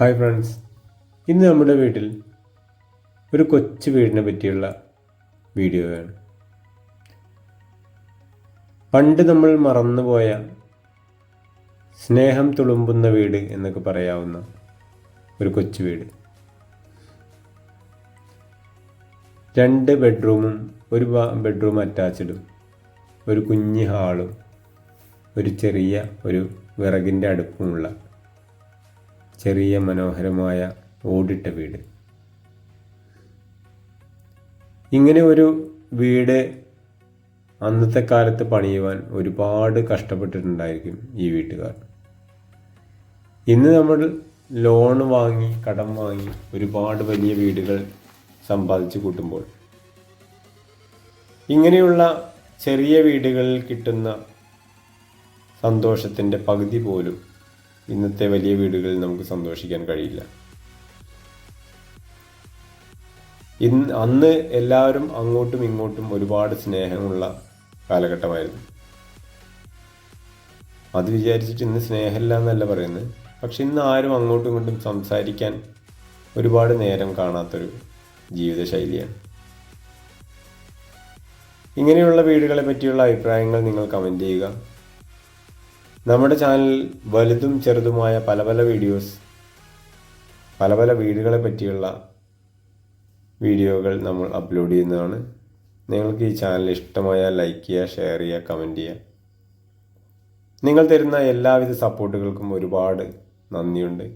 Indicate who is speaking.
Speaker 1: Hi friends ഇന്ന് നമ്മുടെ വീട്ടിൽ ഒരു കൊച്ചു വീടിനെ പറ്റിയുള്ള വീഡിയോയാണ് പണ്ട് നമ്മൾ മറന്നുപോയ സ്നേഹം തുളുമ്പുന്ന വീട് എന്നൊക്കെ പറയാവുന്ന ഒരു കൊച്ചു വീട്. രണ്ട് ബെഡ്റൂമും ഒരു ബെഡ്റൂം അറ്റാച്ച്ഡും ഒരു കുഞ്ഞ് ഹാളും ഒരു ചെറിയ ഒരു വിറകിന്റെ അടുപ്പുമുള്ള ചെറിയ മനോഹരമായ ഓടിട്ട വീട്. ഇങ്ങനെ ഒരു വീട് അന്നത്തെ കാലത്ത് പണിയുവാൻ ഒരുപാട് കഷ്ടപ്പെട്ടിട്ടുണ്ടായിരിക്കും ഈ വീട്ടുകാർ. ഇന്ന് നമ്മൾ ലോൺ വാങ്ങി കടം വാങ്ങി ഒരുപാട് വലിയ വീടുകൾ സമ്പാദിച്ചു കൂട്ടുമ്പോൾ ഇങ്ങനെയുള്ള ചെറിയ വീടുകളിൽ കിട്ടുന്ന സന്തോഷത്തിന്റെ പകുതി പോലും ഇന്നത്തെ വലിയ വീടുകളിൽ നമുക്ക് സന്തോഷിക്കാൻ കഴിയില്ല. ഇന്ന് അന്ന് എല്ലാവരും അങ്ങോട്ടും ഇങ്ങോട്ടും ഒരുപാട് സ്നേഹമുള്ള കാലഘട്ടമായിരുന്നു. അത് വിചാരിച്ചിട്ട് ഇന്ന് സ്നേഹമില്ല എന്നല്ല പറയുന്നത്. പക്ഷെ ഇന്ന് ആരും അങ്ങോട്ടും ഇങ്ങോട്ടും സംസാരിക്കാൻ ഒരുപാട് നേരം കാണാത്തൊരു ജീവിതശൈലിയാണ്. ഇങ്ങനെയുള്ള വീടുകളെ പറ്റിയുള്ള അഭിപ്രായങ്ങൾ നിങ്ങൾ കമന്റ് ചെയ്യുക. നമ്മുടെ ചാനൽ വലുതും ചെറുതുമായ പല പല വീഡിയോസ് പല പല വീടുകളെ പറ്റിയുള്ള വീഡിയോകൾ നമ്മൾ അപ്ലോഡ് ചെയ്യുന്നതാണ്. നിങ്ങൾക്ക് ഈ ചാനൽ ഇഷ്ടമായാൽ ലൈക്ക് ചെയ്യുക ഷെയർ ചെയ്യുക കമന്റ് ചെയ്യുക. നിങ്ങൾ തരുന്ന എല്ലാവിധ സപ്പോർട്ടുകൾക്കും ഒരുപാട് നന്ദിയുണ്ട്.